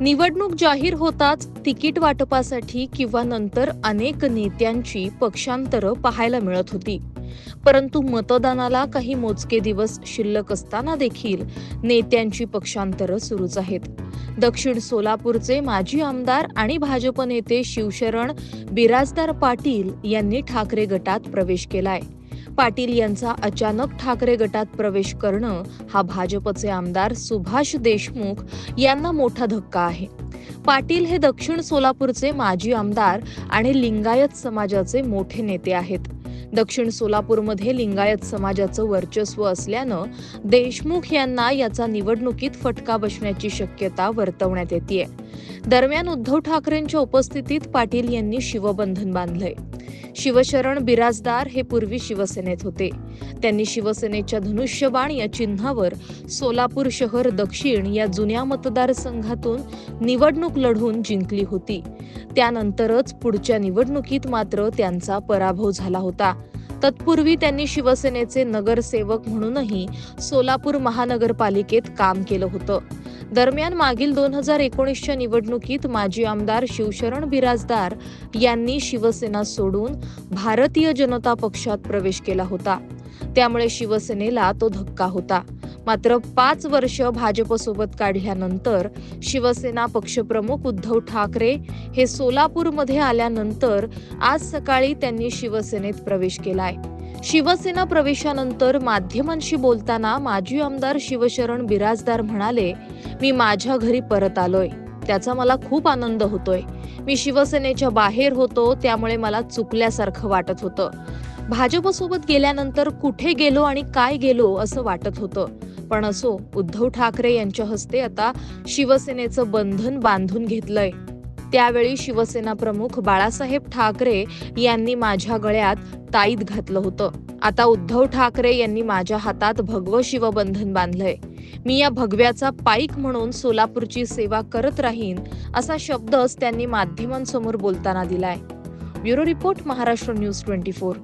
निवडणूक जाहीर होताच तिकीट वाटपासाठी किंवा नंतर अनेक नेत्यांची पक्षांतरं पाहायला मिळत होती. परंतु मतदानाला काही मोजके दिवस शिल्लक असताना देखील नेत्यांची पक्षांतरं सुरूच आहेत. दक्षिण सोलापूरचे माजी आमदार आणि भाजप नेते शिवशरण बिराजदार पाटील यांनी ठाकरे गटात प्रवेश केलाय. पाटील यांचा अचानक ठाकरे गटात प्रवेश करणं हा भाजपचे आमदार सुभाष देशमुख यांना मोठा धक्का आहे. पाटील हे दक्षिण सोलापूरचे माजी आमदार आणि लिंगायत समाजाचे मोठे नेते आहेत. दक्षिण सोलापूरमध्ये लिंगायत समाजाचं वर्चस्व असल्यानं देशमुख यांना याचा निवडणुकीत फटका बसण्याची शक्यता वर्तवण्यात येते दरम्यान उद्धव ठाकरेंच्या उपस्थितीत पाटील यांनी शिवबंधन बांधलंय. शिवशरण बिराजदार हे पूर्वी शिवसेनेत होते. त्यांनी शिवसेनेच्या धनुष्यबाण या चिन्हावर सोलापूर शहर दक्षिण या जुन्या मतदारसंघातून निवडणूक लढवून जिंकली होती. त्यानंतरच पुढच्या निवडणुकीत मात्र त्यांचा पराभव झाला होता. तत्पूर्वी त्यांनी शिवसेनेचे नगरसेवक म्हणूनही सोलापूर महानगरपालिकेत काम केलं होतं. दरम्यान मागील दोन हजार एकोणीसच्या निवडणुकीत माजी आमदार शिवशरण बिराजदार यांनी शिवसेना सोडून भारतीय जनता पक्षात प्रवेश केला होता. त्यामुळे शिवसेनेला तो धक्का होता. मात्र पाच वर्ष भाजपसोबत काढल्यानंतर शिवसेना पक्षप्रमुख उद्धव ठाकरे हे सोलापूरमध्ये आल्यानंतर आज सकाळी त्यांनी शिवसेनेत प्रवेश केलाय. शिवसेना प्रवेशानंतर माध्यमांशी बोलताना माजी आमदार शिवशरण बिराजदार म्हणाले मी माझ्या घरी परत आलोय. त्याचा मला खूप आनंद होतोय. मी शिवसेनेच्या बाहेर होतो त्यामुळे मला चुकल्यासारखं वाटत होतं. भाजपसोबत गेल्यानंतर कुठे गेलो आणि काय गेलो असं वाटत होतं. पण असो उद्धव ठाकरे यांच्या हस्ते आता शिवसेनेचं बंधन बांधून घेतलंय. त्यावेळी शिवसेना प्रमुख बाळासाहेब ठाकरे यांनी माझ्या गळ्यात ताईत घातलं होतं. आता उद्धव ठाकरे यांनी माझ्या हातात भगवं शिवबंधन बांधलंय. मी या भगव्याचा पाईक म्हणून सोलापूरची सेवा करत राहीन असा शब्दच त्यांनी माध्यमांसमोर बोलताना दिलाय. Bureau report Maharashtra news twenty four.